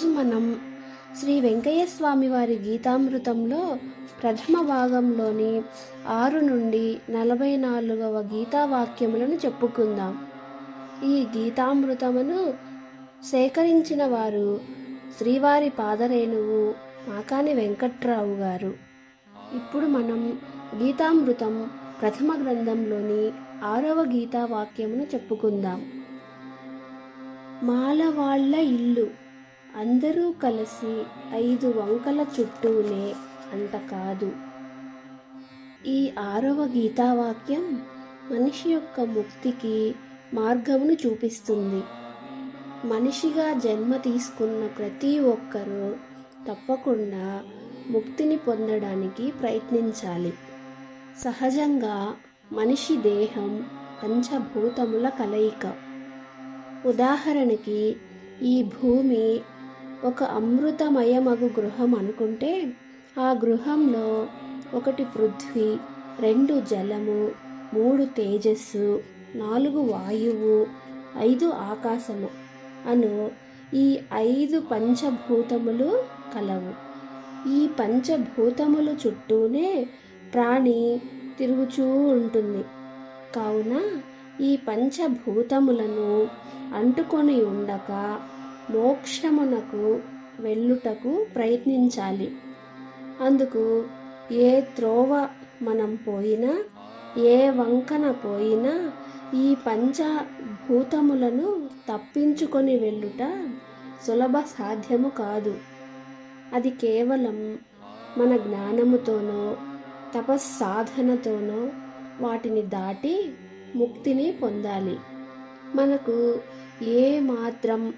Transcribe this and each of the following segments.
ఈరోజు మనం శ్రీ వెంకయ్య స్వామి వారి గీతామృతంలో ప్రథమ భాగంలోని ఆరు నుండి నలభై నాలుగవ గీతావాక్యములను చెప్పుకుందాం. ఈ గీతామృతమును సేకరించిన వారు శ్రీవారి పాదరేణువు మాకాని వెంకట్రావు గారు. ఇప్పుడు మనం గీతామృతం ప్రథమ గ్రంథంలోని ఆరవ గీతావాక్యమును చెప్పుకుందాం. మాలవాళ్ళ ఇల్లు అందరూ కలిసి ఐదు వంకల చుట్టూనే అంత కాదు. ఈ ఆరవ గీతావాక్యం మనిషి యొక్క ముక్తికి మార్గమును చూపిస్తుంది. మనిషిగా జన్మ తీసుకున్న ప్రతి ఒక్కరూ తప్పకుండా ముక్తిని పొందడానికి ప్రయత్నించాలి. సహజంగా మనిషి దేహం పంచభూతముల కలయిక. ఉదాహరణకి ఈ భూమి ఒక అమృతమయమగు గృహం అనుకుంటే ఆ గృహంలో ఒకటి పృథ్వీ రెండు జలము మూడు తేజస్సు నాలుగు వాయువు ఐదు ఆకాశము అను ఈ ఐదు పంచభూతములు కలవు. ఈ పంచభూతములు చుట్టూనే ప్రాణి తిరుగుచూ ఉంటుంది. కావున ఈ పంచభూతములను అంటుకొని ఉండక మోక్షమునకు వెళ్ళుటకు ప్రయత్నించాలి. అందుకు ఏ త్రోవ మనం పోయినా ఏ వంకన పోయినా ఈ పంచభూతములను తప్పించుకొని వెళ్ళుట సులభ సాధ్యము కాదు. అది కేవలం మన జ్ఞానముతోనో తపస్సాధనతోనో వాటిని దాటి ముక్తిని పొందాలి. మనకు ఏ మాత్రం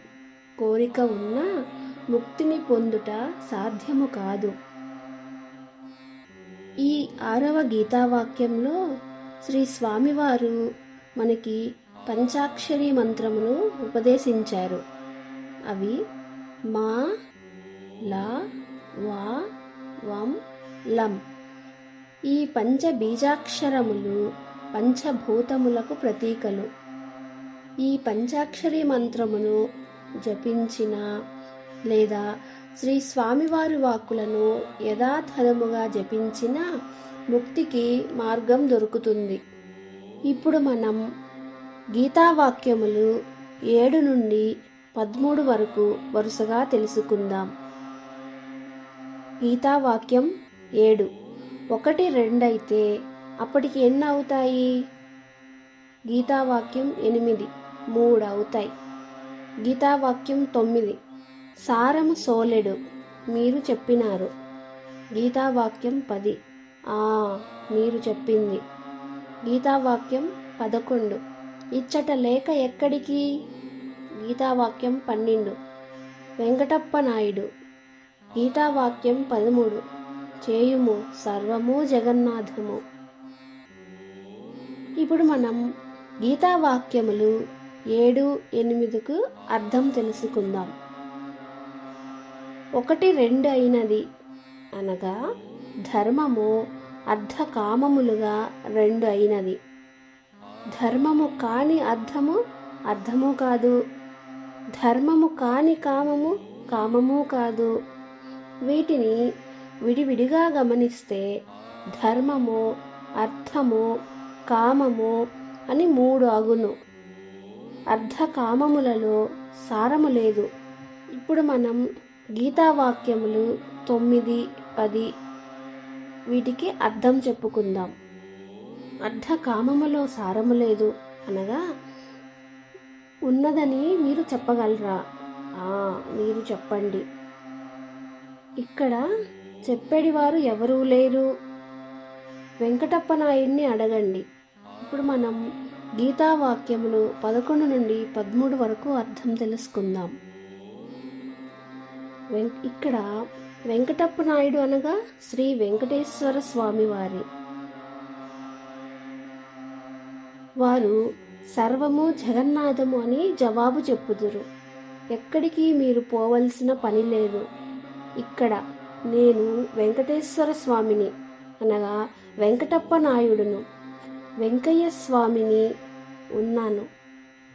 కోరిక ఉన్నా ముక్తిని పొందుట సాధ్యము కాదు. ఈ ఆరవ గీతావాక్యంలో శ్రీ స్వామివారు మనకి పంచాక్షరి మంత్రమును ఉపదేశించారు. అవి మా లా వా వం లం. ఈ పంచ బీజాక్షరములు పంచభూతములకు ప్రతీకలు. ఈ పంచాక్షరి మంత్రమును జపించిన లేదా శ్రీ స్వామివారి వాక్కులను యథాతథముగా జపించిన ముక్తికి మార్గం దొరుకుతుంది. ఇప్పుడు మనం గీతావాక్యములు ఏడు నుండి పదమూడు వరకు వరుసగా తెలుసుకుందాం. గీతావాక్యం ఏడు. ఒకటి రెండైతే అప్పటికి ఎన్ని అవుతాయి? గీతావాక్యం ఎనిమిది. మూడు అవుతాయి. గీతావాక్యం తొమ్మిది. సారము సోలెడు మీరు చెప్పినారు. గీతావాక్యం పది. ఆ మీరు చెప్పింది. గీతావాక్యం పదకొండు. ఇచ్చట లేక ఎక్కడికి? గీతావాక్యం పన్నెండు. వెంకటప్ప నాయుడు. గీతావాక్యం పదమూడు. చేయుము సర్వము జగన్నాథము. ఇప్పుడు మనం గీతావాక్యములు ఏడు ఎనిమిదికు అర్థం తెలుసుకుందాం. ఒకటి రెండు అయినది అనగా ధర్మము అర్ధకామములుగా రెండు అయినది. ధర్మము కాని అర్థము అర్థము కాదు. ధర్మము కాని కామము కామము కాదు. వీటిని విడివిడిగా గమనిస్తే ధర్మము అర్థము కామము అని మూడు అగును అర్ధకామములలో సారము లేదు. ఇప్పుడు మనం గీతావాక్యములు తొమ్మిది పది వీటికి అర్థం చెప్పుకుందాం. అర్ధకామములో సారము లేదు అనగా ఉన్నదని మీరు చెప్పగలరా? ఆ మీరు చెప్పండి. ఇక్కడ చెప్పేడివారు ఎవరూ లేరు. వెంకటప్ప నాయుడిని అడగండి. ఇప్పుడు మనం గీతావాక్యములు పదకొండు నుండి పదమూడు వరకు అర్థం తెలుసుకుందాం. వెం- ఇక్కడ వెంకటప్ప నాయుడు అనగా శ్రీ వెంకటేశ్వర స్వామి వారి వారు సర్వము జగన్నాథము అని జవాబు చెప్పుదురు. ఎక్కడికి మీరు పోవలసిన పని లేదు. ఇక్కడ నేను వెంకటేశ్వర స్వామిని అనగా వెంకటప్ప నాయుడును. వెంకయ్య స్వామిని ఉన్నాను.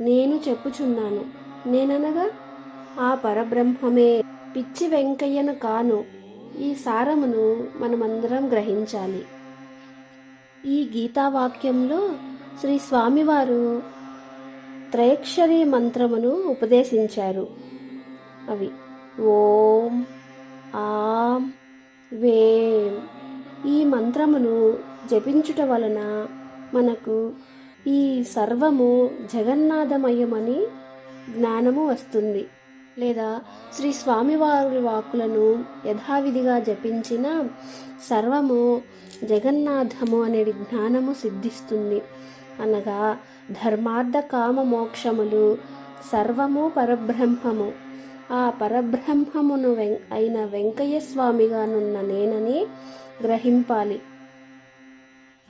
నేను చెప్పుచున్నాను. నేననగా ఆ పరబ్రహ్మమే పిచ్చి వెంకయ్యను కాను. ఈ సారమును మనమందరం గ్రహించాలి. ఈ గీతావాక్యంలో శ్రీ స్వామివారు త్రైక్షరీ మంత్రమును ఉపదేశించారు. అవి ఓం ఆం వేం. ఈ మంత్రమును జపించుట వలన మనకు ఈ సర్వము జగన్నాథమయమని జ్ఞానము వస్తుంది. లేదా శ్రీ స్వామివారి వాకులను యథావిధిగా జపించిన సర్వము జగన్నాథము అనే జ్ఞానము సిద్ధిస్తుంది. అనగా ధర్మార్థ కామ మోక్షములు సర్వము పరబ్రహ్మము. ఆ పరబ్రహ్మమును వెం అయిన వెంకయ్య స్వామిగానున్న నేనని గ్రహింపాలి.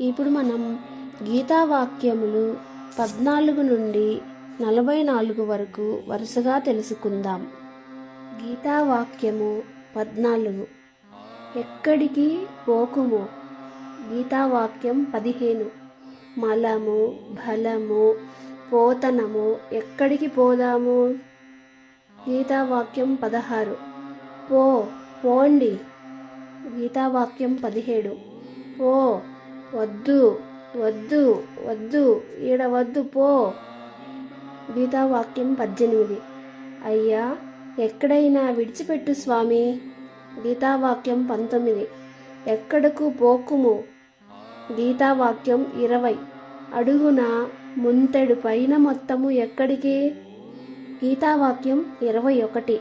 ఇప్పుడు మనం గీతావాక్యములు పద్నాలుగు నుండి నలభై నాలుగు వరకు వరుసగా తెలుసుకుందాం. గీతావాక్యము పద్నాలుగు. ఎక్కడికి పోకుము? గీతావాక్యం పదిహేను. మలము బలము పోతనము ఎక్కడికి పోదాము? గీతావాక్యం పదహారు. పో పోండి. గీతావాక్యం పదిహేడు. పో వద్దు. వద్దు వద్దు ఈడ వద్దు పో. గీతావాక్యం పద్దెనిమిది. అయ్యా ఎక్కడైనా విడిచిపెట్టు స్వామి. గీతావాక్యం పంతొమ్మిది. ఎక్కడకు పోకుము? గీతావాక్యం ఇరవై. అడుగున ముంతెడు పైన మొత్తము ఎక్కడికి? గీతావాక్యం ఇరవై ఒకటి.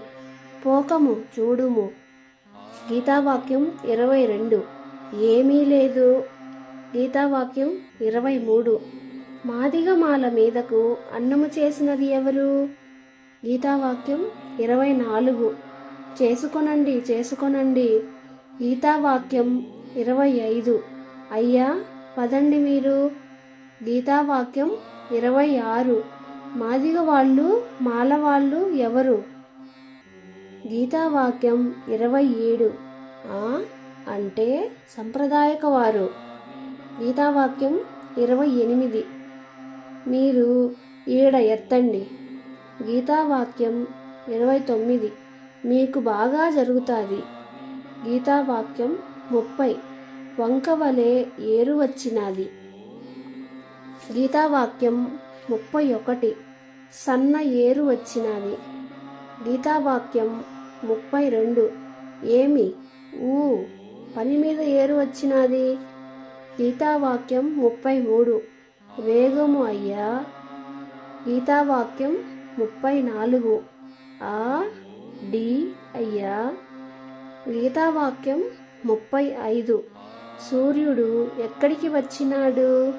పోకము చూడుము. గీతావాక్యం ఇరవై రెండు. ఏమీ లేదు. గీతావాక్యం ఇరవై మూడు మాదిగమాల మీదకు అన్నము చేసినది ఎవరు? గీతావాక్యం ఇరవై నాలుగు చేసుకొనండి చేసుకొనండి. గీతావాక్యం ఇరవై ఐదు అయ్యా పదండి మీరు. గీతావాక్యం ఇరవై ఆరు మాదిగ వాళ్ళు మాల వాళ్ళు ఎవరు? గీతావాక్యం ఇరవై ఏడు ఆ అంటే సంప్రదాయక వారు గీతావాక్యం ఇరవై ఎనిమిది. మీరు ఈడ ఎత్తండి. గీతావాక్యం ఇరవై తొమ్మిది. మీకు బాగా జరుగుతుంది. గీతావాక్యం ముప్పై. వంకవలే ఏరు వచ్చినది. గీతావాక్యం ముప్పై ఒకటి. సన్న ఏరు వచ్చినది. గీతావాక్యం ముప్పై రెండు. ఏమి? ఊ. పని మీద ఏరు వచ్చినది? గీతావాక్యం ముప్పై మూడు వేగము అయ్యా. గీతావాక్యం ముప్పై నాలుగు ఆ డి అయ్యా. గీతావాక్యం ముప్పై ఐదు సూర్యుడు ఎక్కడికి వచ్చినాడు?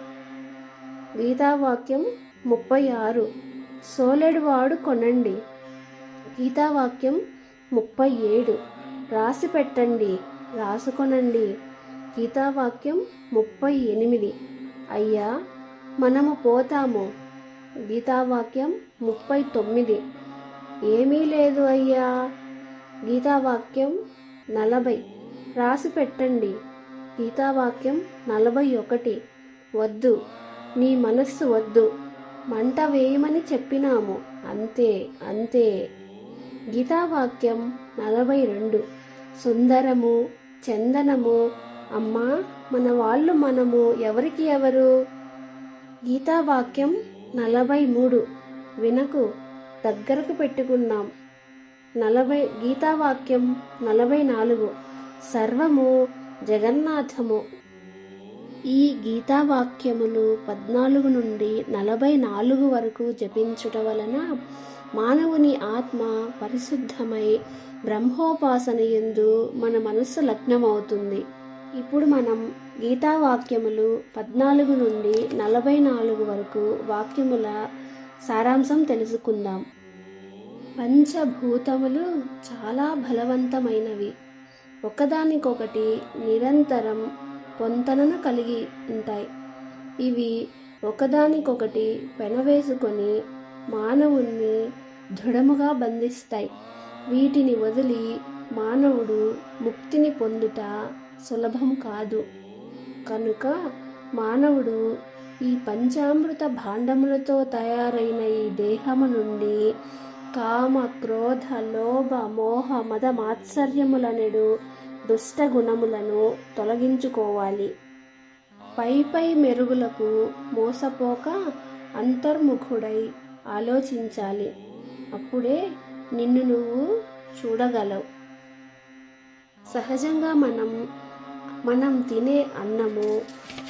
గీతావాక్యం ముప్పై ఆరు సోలెడువాడు కొనండి. గీతావాక్యం ముప్పై ఏడు రాసి పెట్టండి. రాసుకొనండి. గీతావాక్యం ముప్పై ఎనిమిది. అయ్యా మనము పోతాము. గీతావాక్యం ముప్పై తొమ్మిది. ఏమీ లేదు అయ్యా. గీతావాక్యం నలభై. రాసి పెట్టండి. గీతావాక్యం నలభై ఒకటి. వద్దు. నీ మనస్సు వద్దు. మంట వేయమని చెప్పినాము. అంతే అంతే. గీతావాక్యం నలభై రెండు. సుందరము చందనము అమ్మా మన వాళ్ళు మనము ఎవరికి ఎవరు? గీతావాక్యం నలభై మూడు. వినకు దగ్గరకు పెట్టుకున్నాం నలభై గీతావాక్యం నలభై నాలుగు. సర్వము జగన్నాథము. ఈ గీతావాక్యములు పద్నాలుగు నుండి నలభై నాలుగు వరకు జపించుట వలన మానవుని ఆత్మ పరిశుద్ధమై బ్రహ్మోపాసన ఎందు మన మనస్సు లగ్నమవుతుంది. ఇప్పుడు మనం గీతా వాక్యములు పద్నాలుగు నుండి నలభై నాలుగు వరకు వాక్యముల సారాంశం తెలుసుకుందాం. పంచభూతములు చాలా బలవంతమైనవి. ఒకదానికొకటి నిరంతరం పొంతనను కలిగి ఉంటాయి. ఇవి ఒకదానికొకటి పెనవేసుకొని మానవుణ్ణి దృఢముగా బంధిస్తాయి. వీటిని వదిలి మానవుడు ముక్తిని పొందుట సులభం కాదు. కనుక మానవుడు ఈ పంచామృత భాండములతో తయారైన ఈ దేహము నుండి కామ క్రోధ లోభ మోహ మద మాత్సర్యములనెడు దుష్ట గుణములను తొలగించుకోవాలి. పై పై మెరుగులకు మోసపోక అంతర్ముఖుడై ఆలోచించాలి. అప్పుడే నిన్ను నువ్వు చూడగలవు. సహజంగా మనం మనం తినే అన్నము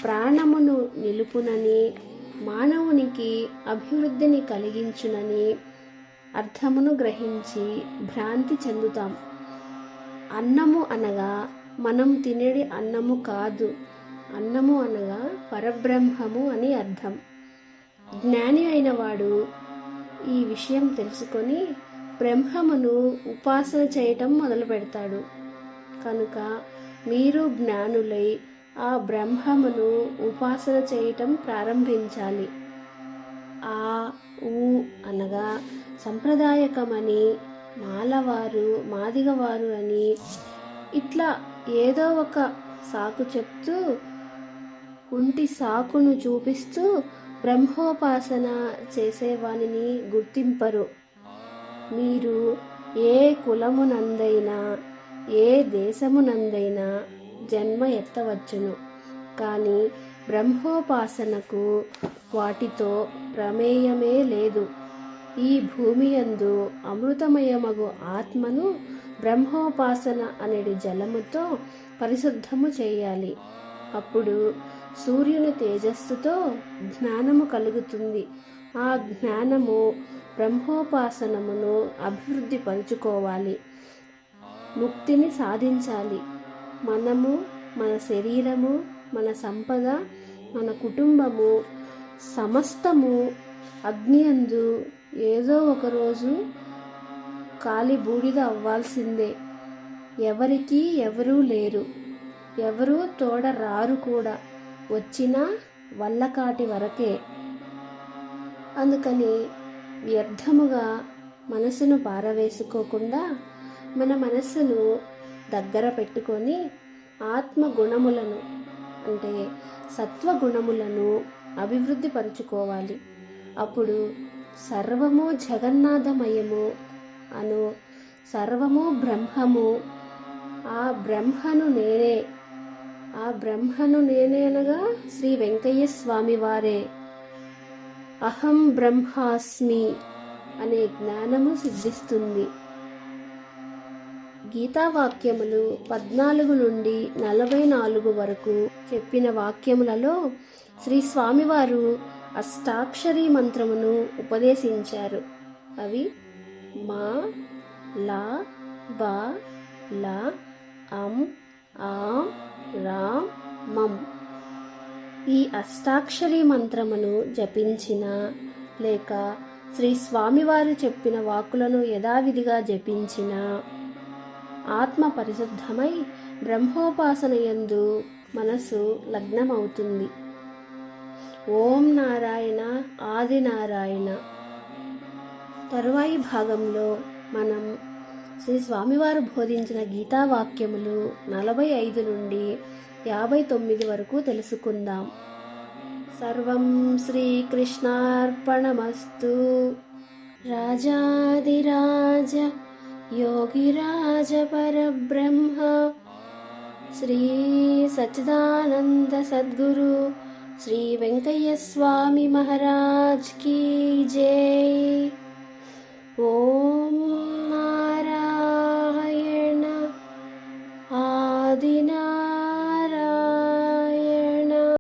ప్రాణమును నిలుపునని మానవునికి అభివృద్ధిని కలిగించునని అర్థమును గ్రహించి భ్రాంతి చెందుతాం. అన్నము అనగా మనం తినేది అన్నము కాదు. అన్నము అనగా పరబ్రహ్మము అని అర్థం. జ్ఞాని అయిన వాడు ఈ విషయం తెలుసుకొని బ్రహ్మమును ఉపాసన చేయటం మొదలు పెడతాడు కనుక మీరు జ్ఞానులై ఆ బ్రహ్మమును ఉపాసన చేయటం ప్రారంభించాలి. ఆ ఊ అనగా సంప్రదాయకమని మాలవారు మాదిగవారు అని ఇట్లా ఏదో ఒక సాకు చెప్తూ కుంటి సాకును చూపిస్తూ బ్రహ్మోపాసన చేసేవానిని గుర్తింపరు. మీరు ఏ కులమునందైనా ఏ దేశమునందైనా జన్మ ఎత్తవచ్చును. కానీ బ్రహ్మోపాసనకు వాటితో ప్రమేయమే లేదు. ఈ భూమి యందు అమృతమయమగు ఆత్మను బ్రహ్మోపాసన అనేది జలముతో పరిశుద్ధము చేయాలి. అప్పుడు సూర్యుని తేజస్సుతో జ్ఞానము కలుగుతుంది. ఆ జ్ఞానము బ్రహ్మోపాసనమును అభివృద్ధి పరుచుకోవాలి. ముక్తిని సాధించాలి. మనము మన శరీరము మన సంపద మన కుటుంబము సమస్తము అగ్నియందు ఏదో ఒకరోజు కాలి బూడిద అవ్వాల్సిందే. ఎవరికి ఎవరూ లేరు. ఎవరూ తోడ రారు కూడా. వచ్చినా వల్లకాటి వరకే. అందుకని వ్యర్థముగా మనసును పారవేసుకోకుండా మన మనస్సును దగ్గర పెట్టుకొని ఆత్మ గుణములను అంటే సత్వ గుణములను అభివృద్ధి పరుచుకోవాలి. అప్పుడు సర్వము జగన్నాథమయము అను సర్వము బ్రహ్మము ఆ బ్రహ్మను నేనే ఆ బ్రహ్మను నేనే అనగా శ్రీ వెంకయ్య స్వామి వారే. అహం బ్రహ్మాస్మి అనే జ్ఞానము సిద్ధిస్తుంది. గీతా వాక్యములు పద్నాలుగు నుండి నలభై నాలుగు వరకు చెప్పిన వాక్యములలో శ్రీ స్వామివారు అష్టాక్షరీ మంత్రమును ఉపదేశించారు. అవి మా లా బా లా అం ఆం రామ్ మం. ఈ అష్టాక్షరీ మంత్రమును జపించిన లేక శ్రీ స్వామివారు చెప్పిన వాక్కులను యథావిధిగా జపించిన ఆత్మ పరిశుద్ధమై బ్రహ్మోపాసన యందు మనసు లగ్నమవుతుంది. ఓం నారాయణ ఆది నారాయణ. తరువాయి భాగంలో మనం శ్రీ స్వామివారు బోధించిన గీతా వాక్యములు నలభై ఐదు నుండి యాభై తొమ్మిది వరకు తెలుసుకుందాం. సర్వం శ్రీకృష్ణార్పణమస్తు. రాజాదిరాజ యోగిరాజ పరబ్రహ్మ శ్రీ సచ్చిదానంద సద్గురు శ్రీ వెంకయ్య